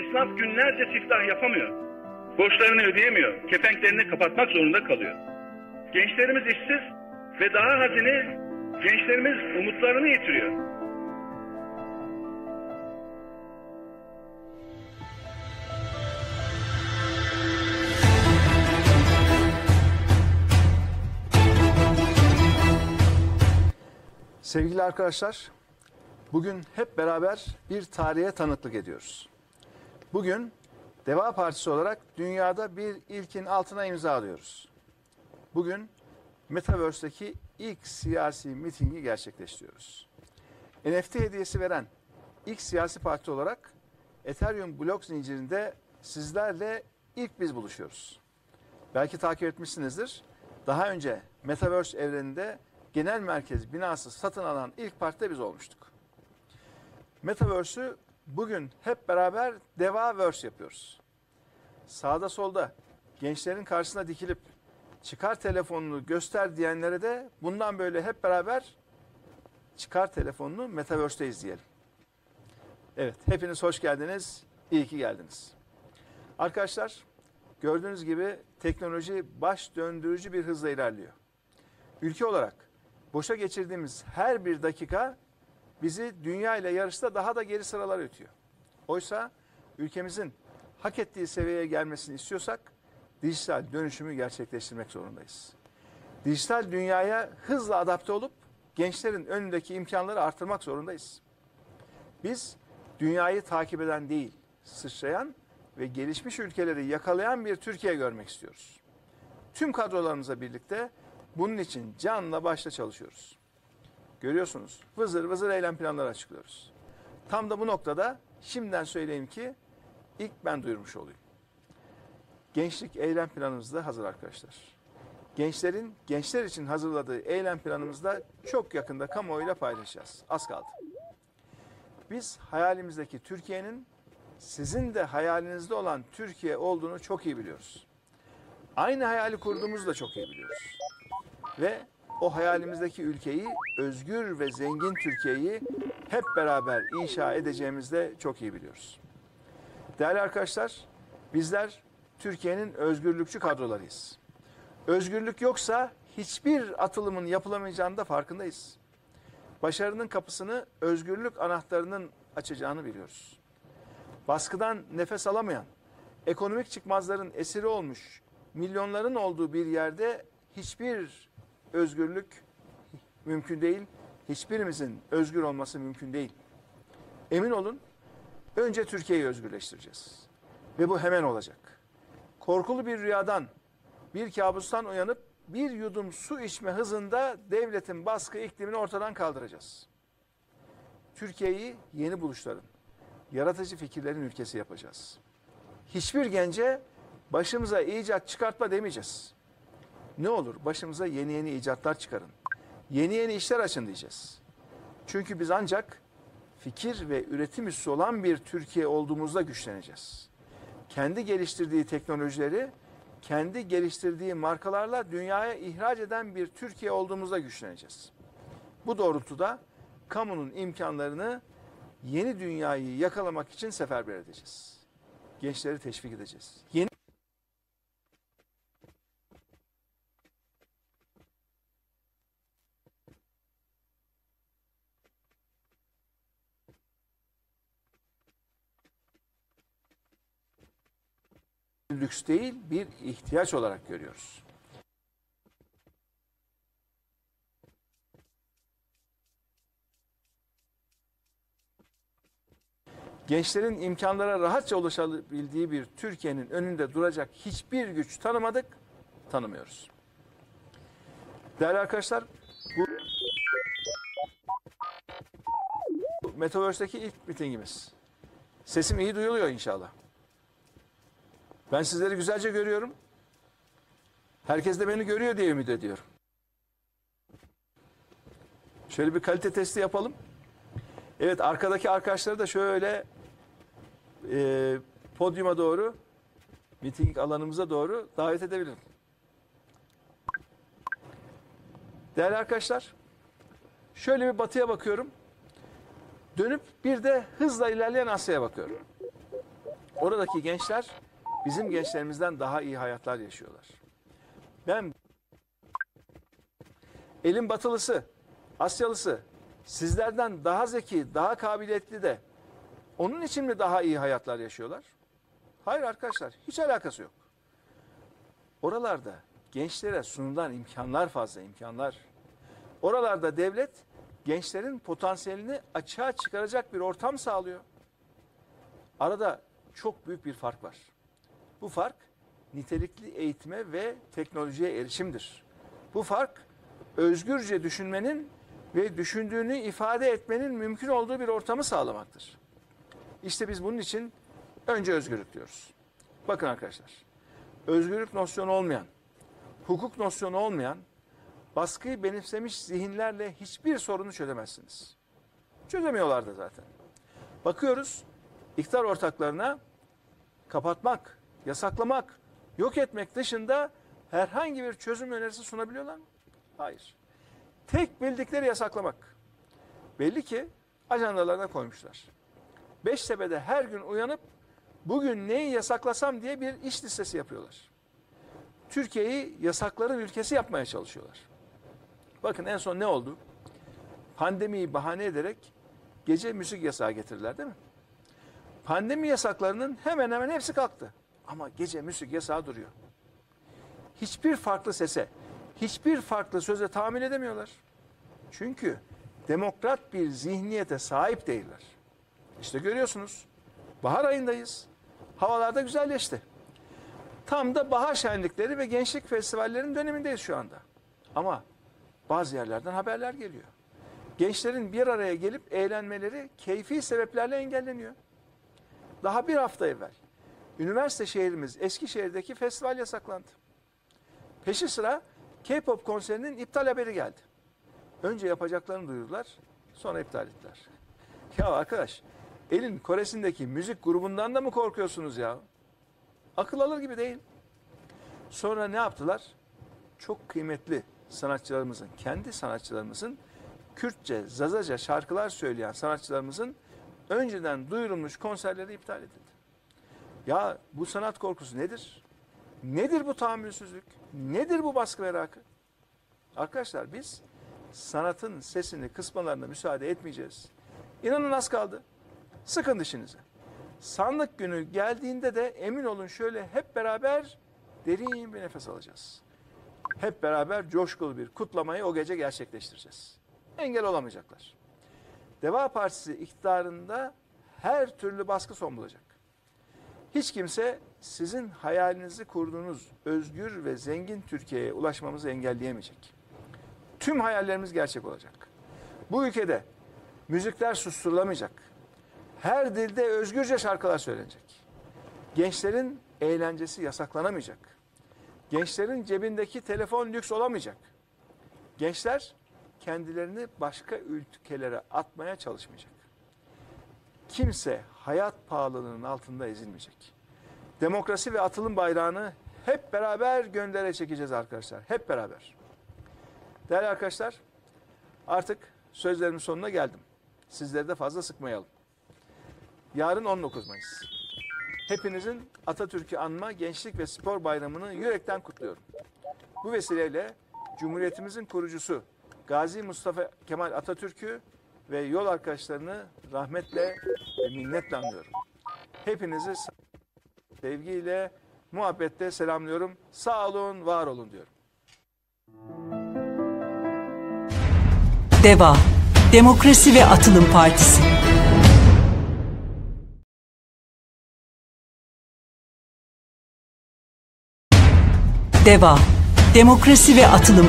Esnaf günlerce siftah yapamıyor. Borçlarını ödeyemiyor. Kepenklerini kapatmak zorunda kalıyor. Gençlerimiz işsiz ve daha hazine gençlerimiz umutlarını yitiriyor. Sevgili arkadaşlar, bugün hep beraber bir tarihe tanıklık ediyoruz. Bugün Deva Partisi olarak dünyada bir ilkin altına imza alıyoruz. Bugün Metaverse'deki ilk siyasi mitingi gerçekleştiriyoruz. NFT hediyesi veren ilk siyasi parti olarak Ethereum blok zincirinde sizlerle ilk biz buluşuyoruz. Belki takip etmişsinizdir. Daha önce Metaverse evreninde genel merkez binası satın alan ilk parti de biz olmuştuk. Metaverse'ü bugün hep beraber Devaverse yapıyoruz. Sağda solda gençlerin karşısına dikilip çıkar telefonunu göster diyenlere de bundan böyle hep beraber çıkar telefonunu Metaverse'de izleyelim. Evet, hepiniz hoş geldiniz, iyi ki geldiniz. Arkadaşlar, gördüğünüz gibi teknoloji baş döndürücü bir hızla ilerliyor. Ülke olarak boşa geçirdiğimiz her bir dakika bizi dünya ile yarışta daha da geri sıralara ötüyor. Oysa ülkemizin hak ettiği seviyeye gelmesini istiyorsak dijital dönüşümü gerçekleştirmek zorundayız. Dijital dünyaya hızla adapte olup gençlerin önündeki imkanları artırmak zorundayız. Biz dünyayı takip eden değil, sıçrayan ve gelişmiş ülkeleri yakalayan bir Türkiye görmek istiyoruz. Tüm kadrolarımızla birlikte bunun için canla başla çalışıyoruz. Görüyorsunuz vızır vızır eylem planları açıklıyoruz. Tam da bu noktada şimdiden söyleyeyim ki ilk ben duyurmuş olayım. Gençlik eylem planımız da hazır arkadaşlar. Gençlerin gençler için hazırladığı eylem planımızda çok yakında kamuoyuyla paylaşacağız. Az kaldı. Biz hayalimizdeki Türkiye'nin sizin de hayalinizde olan Türkiye olduğunu çok iyi biliyoruz. Aynı hayali kurduğumuzu da çok iyi biliyoruz. Ve o hayalimizdeki ülkeyi, özgür ve zengin Türkiye'yi hep beraber inşa edeceğimizi de çok iyi biliyoruz. Değerli arkadaşlar, bizler Türkiye'nin özgürlükçü kadrolarıyız. Özgürlük yoksa hiçbir atılımın yapılamayacağını da farkındayız. Başarının kapısını özgürlük anahtarının açacağını biliyoruz. Baskıdan nefes alamayan, ekonomik çıkmazların esiri olmuş milyonların olduğu bir yerde hiçbir özgürlük mümkün değil. Hiçbirimizin özgür olması mümkün değil. Emin olun önce Türkiye'yi özgürleştireceğiz. Ve bu hemen olacak. Korkulu bir rüyadan, bir kabustan uyanıp bir yudum su içme hızında devletin baskı iklimini ortadan kaldıracağız. Türkiye'yi yeni buluşların, yaratıcı fikirlerin ülkesi yapacağız. Hiçbir gence başımıza icat çıkartma demeyeceğiz. Ne olur başımıza yeni yeni icatlar çıkarın. Yeni yeni işler açın diyeceğiz. Çünkü biz ancak fikir ve üretim üssü olan bir Türkiye olduğumuzda güçleneceğiz. Kendi geliştirdiği teknolojileri, kendi geliştirdiği markalarla dünyaya ihraç eden bir Türkiye olduğumuzda güçleneceğiz. Bu doğrultuda kamunun imkanlarını yeni dünyayı yakalamak için seferber edeceğiz. Gençleri teşvik edeceğiz. Yeni lüks değil bir ihtiyaç olarak görüyoruz. Gençlerin imkanlara rahatça ulaşabildiği bir Türkiye'nin önünde duracak hiçbir güç tanımadık, tanımıyoruz. Değerli arkadaşlar, bu, Metaverse'deki ilk mitingimiz. Sesim iyi duyuluyor inşallah. Ben sizleri güzelce görüyorum. Herkes de beni görüyor diye ümit ediyorum. Şöyle bir kalite testi yapalım. Evet arkadaki arkadaşları da şöyle e, podyuma doğru, miting alanımıza doğru davet edebilirim. Değerli arkadaşlar, şöyle bir batıya bakıyorum. Dönüp bir de hızla ilerleyen Asya'ya bakıyorum. Oradaki gençler bizim gençlerimizden daha iyi hayatlar yaşıyorlar. Ben elin batılısı, Asyalısı sizlerden daha zeki, daha kabiliyetli de onun için mi daha iyi hayatlar yaşıyorlar? Hayır arkadaşlar, hiç alakası yok. Oralarda gençlere sunulan imkanlar fazla imkanlar. Oralarda devlet gençlerin potansiyelini açığa çıkaracak bir ortam sağlıyor. Arada çok büyük bir fark var. Bu fark nitelikli eğitime ve teknolojiye erişimdir. Bu fark özgürce düşünmenin ve düşündüğünü ifade etmenin mümkün olduğu bir ortamı sağlamaktır. İşte biz bunun için önce özgürlük diyoruz. Bakın arkadaşlar, özgürlük nosyonu olmayan, hukuk nosyonu olmayan, baskıyı benimsemiş zihinlerle hiçbir sorunu çözemezsiniz. Çözemiyorlar da zaten. Bakıyoruz, iktidar ortaklarına kapatmak, yasaklamak, yok etmek dışında herhangi bir çözüm önerisi sunabiliyorlar mı? Hayır. Tek bildikleri yasaklamak. Belli ki ajandalarına koymuşlar. Beştepe'de her gün uyanıp bugün neyi yasaklasam diye bir iş listesi yapıyorlar. Türkiye'yi yasakların ülkesi yapmaya çalışıyorlar. Bakın en son ne oldu? Pandemiyi bahane ederek gece müzik yasağı getirdiler değil mi? Pandemi yasaklarının hemen hemen hepsi kalktı. Ama gece müzik yasağı duruyor. Hiçbir farklı sese, hiçbir farklı söze tahammül edemiyorlar. Çünkü demokrat bir zihniyete sahip değiller. İşte görüyorsunuz. Bahar ayındayız. Havalarda güzelleşti. Tam da bahar şenlikleri ve gençlik festivallerinin dönemindeyiz şu anda. Ama bazı yerlerden haberler geliyor. Gençlerin bir araya gelip eğlenmeleri keyfi sebeplerle engelleniyor. Daha bir hafta evvel üniversite şehrimiz Eskişehir'deki festival yasaklandı. Peşi sıra K-pop konserinin iptal haberi geldi. Önce yapacaklarını duyurdular, sonra iptal ettiler. Ya arkadaş, elin Kore'sindeki müzik grubundan da mı korkuyorsunuz ya? Akıl alır gibi değil. Sonra ne yaptılar? Çok kıymetli sanatçılarımızın, kendi sanatçılarımızın Kürtçe, Zazaca şarkılar söyleyen sanatçılarımızın önceden duyurulmuş konserleri iptal edildi. Ya bu sanat korkusu nedir? Nedir bu tahammülsüzlük? Nedir bu baskı merakı? Arkadaşlar biz sanatın sesini kısmalarına müsaade etmeyeceğiz. İnanın az kaldı. Sıkın dişinizi. Sandık günü geldiğinde de emin olun şöyle hep beraber derin bir nefes alacağız. Hep beraber coşkulu bir kutlamayı o gece gerçekleştireceğiz. Engel olamayacaklar. Deva Partisi iktidarında her türlü baskı son bulacak. Hiç kimse sizin hayalinizi kurduğunuz özgür ve zengin Türkiye'ye ulaşmamızı engelleyemeyecek. Tüm hayallerimiz gerçek olacak. Bu ülkede müzikler susturulamayacak. Her dilde özgürce şarkılar söylenecek. Gençlerin eğlencesi yasaklanamayacak. Gençlerin cebindeki telefon lüks olamayacak. Gençler kendilerini başka ülkelere atmaya çalışmayacak. Kimse hayat pahalılığının altında ezilmeyecek. Demokrasi ve atılım bayrağını hep beraber göndere çekeceğiz arkadaşlar. Hep beraber. Değerli arkadaşlar, artık sözlerimin sonuna geldim. Sizleri de fazla sıkmayalım. Yarın 19 Mayıs. Hepinizin Atatürk'ü anma Gençlik ve Spor Bayramı'nı yürekten kutluyorum. Bu vesileyle Cumhuriyetimizin kurucusu Gazi Mustafa Kemal Atatürk'ü ve yol arkadaşlarını rahmetle ve minnetle anlıyorum. Hepinizi sevgiyle, muhabbetle selamlıyorum. Sağ olun, var olun diyorum. DEVA Demokrasi ve Atılım Partisi DEVA Demokrasi ve Atılım